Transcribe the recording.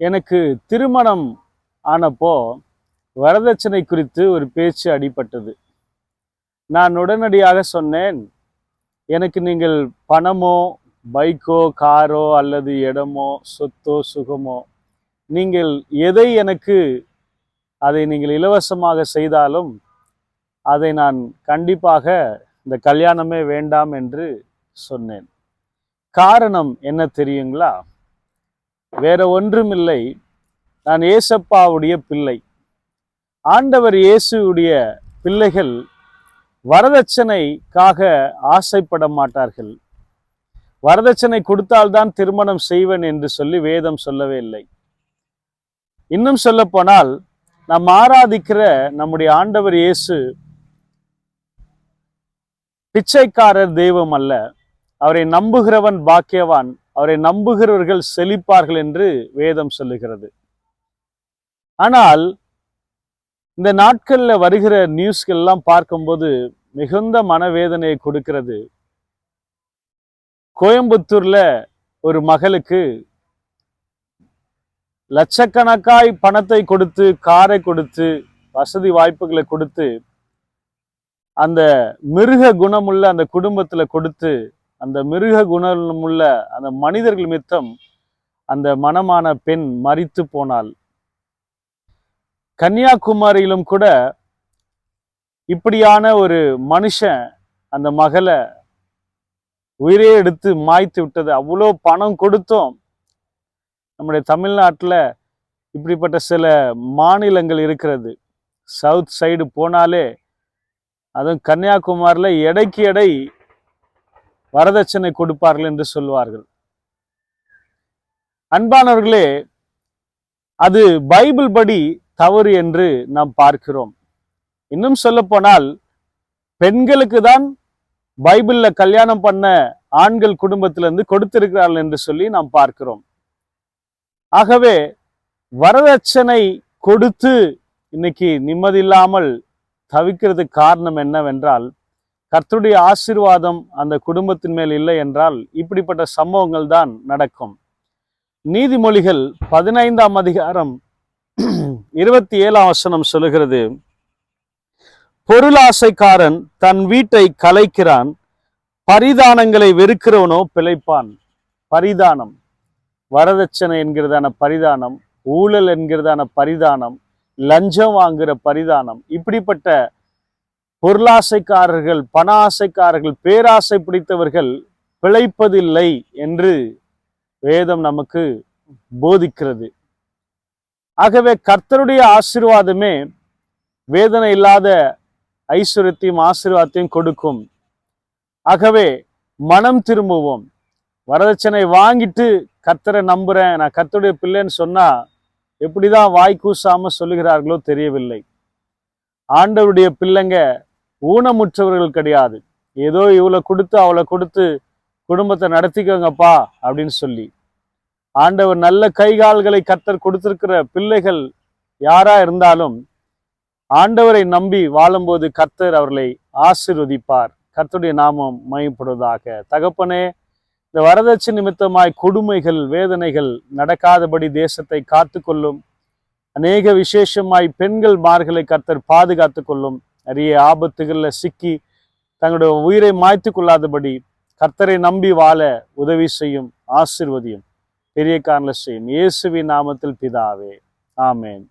எனக்கு திருமணம் ஆனப்போ வரதட்சணை குறித்து ஒரு பேச்சு அடிபட்டது. நான் உடனடியாக சொன்னேன் எனக்கு நீங்கள் பணமோ பைக்கோ காரோ அல்லது இடமோ சொத்தோ சுகமோ நீங்கள் எதை எனக்கு அதை நீங்கள் இலவசமாக செய்தாலும் அதை நான் கண்டிப்பாக இந்த கல்யாணமே வேண்டாம் என்று சொன்னேன். காரணம் என்ன தெரியுங்களா? வேற ஒன்றுமில்லை. நான் ஏசப்பாவுடைய பிள்ளை. ஆண்டவர் இயேசுடைய பிள்ளைகள் வரதட்சணைக்காக ஆசைப்பட மாட்டார்கள். வரதட்சணை கொடுத்தால்தான் திருமணம் செய்வேன் என்று சொல்லி வேதம் சொல்லவே இல்லை. இன்னும் சொல்ல போனால் நாம் ஆராதிக்கிற நம்முடைய ஆண்டவர் இயேசு பிச்சைக்காரர் தெய்வம் அல்ல. அவரை நம்புகிறவன் பாக்கியவான். அவரை நம்புகிறவர்கள் செழிப்பார்கள் என்று வேதம் சொல்லுகிறது. ஆனால் இந்த நாட்கள்ல வருகிற நியூஸ்கள் எல்லாம் பார்க்கும்போது மிகுந்த மனவேதனையை கொடுக்கிறது. கோயம்புத்தூர்ல ஒரு மகளுக்கு லட்சக்கணக்காய் பணத்தை கொடுத்து காரை கொடுத்து வசதி வாய்ப்புகளை கொடுத்து அந்த மிருக குணமுள்ள அந்த குடும்பத்துல கொடுத்து அந்த மிருக குணமுள்ள அந்த மனிதர்கள் மித்தம் அந்த மனமான பெண் மறித்து போனாள். கன்னியாகுமரியிலும் கூட இப்படியான ஒரு மனுஷன் அந்த மகளை உயிரே எடுத்து மாய்த்து விட்டது. அவ்வளோ பணம் கொடுத்தோம் நம்முடைய தமிழ்நாட்டில் இப்படிப்பட்ட சில மாநிலங்கள் இருக்கிறது. சவுத் சைடு போனாலே அதுவும் கன்னியாகுமரியில் எடைக்கு எடை வரதட்சணை கொடுப்பார்கள் என்று சொல்வார்கள். அன்பானவர்களே அது பைபிள் படி தவறு என்று நாம் பார்க்கிறோம். இன்னும் சொல்ல போனால் பெண்களுக்கு தான் பைபிள்ல கல்யாணம் பண்ண ஆண்கள் குடும்பத்திலிருந்து கொடுத்திருக்கிறார்கள் என்று சொல்லி நாம் பார்க்கிறோம். ஆகவே வரதட்சணை கொடுத்து இன்னைக்கு நிம்மதி இல்லாமல் தவிக்கிறதுக்கு காரணம் என்னவென்றால் கர்த்தருடைய ஆசீர்வாதம் அந்த குடும்பத்தின் மேல் இல்லை என்றால் இப்படிப்பட்ட சம்பவங்கள் தான் நடக்கும். நீதிமொழிகள் பதினைந்தாம் அதிகாரம் இருபத்தி ஏழாம் வசனம் சொல்லுகிறது. பொருளாசைக்காரன் தன் வீட்டை கலைக்கிறான் பரிதானங்களை வெறுக்கிறவனோ பிழைப்பான். பரிதானம். வரதட்சணை என்கிறதான பரிதானம் ஊழல் என்கிறதான பரிதானம் லஞ்சம் வாங்குகிற பரிதானம் இப்படிப்பட்ட பொருளாசைக்காரர்கள் பண ஆசைக்காரர்கள் பேராசை பிடித்தவர்கள் பிழைப்பதில்லை என்று வேதம் நமக்கு போதிக்கிறது. ஆகவே கர்த்தருடைய ஆசீர்வாதமே வேதனை இல்லாத ஐஸ்வர்யத்தையும் ஆசீர்வாதத்தையும் கொடுக்கும். ஆகவே மனம் திரும்புவோம். வரதட்சணை வாங்கிட்டு கர்த்தரை நம்புறேன் நான் கர்த்தருடைய பிள்ளைன்னு சொன்னா எப்படிதான் வாய் கூசாம சொல்லுகிறார்களோ தெரியவில்லை. ஆண்டவருடைய பிள்ளைங்க ஊனமுற்றவர்கள் கிடையாது. ஏதோ இவளை கொடுத்து அவளை கொடுத்து குடும்பத்தை நடத்திக்கோங்கப்பா அப்படின்னு சொல்லி. ஆண்டவர் நல்ல கைகால்களை கத்தர் கொடுத்திருக்கிற பிள்ளைகள் யாரா இருந்தாலும் ஆண்டவரை நம்பி வாழும்போது கர்த்தர் அவர்களை ஆசிர்வதிப்பார். கர்த்தருடைய நாமம் மயப்படுவதாக தகப்பனே இந்த வரதட்சணை நிமித்தமாய் கொடுமைகள் வேதனைகள் நடக்காதபடி தேசத்தை காத்து கொள்ளும் அநேக விசேஷமாய் பெண்கள் மார்களை கர்த்தர் பாதுகாத்து கொள்ளும் நிறைய ஆபத்துகளில் சிக்கி தங்களுடைய உயிரை மாய்த்து கொள்ளாதபடி கர்த்தரை நம்பி வாழ உதவி செய்யும் ஆசிர்வதியும் பெரிய காரணம் செய்யும். இயேசுவின் நாமத்தில் பிதாவே. ஆமேன்.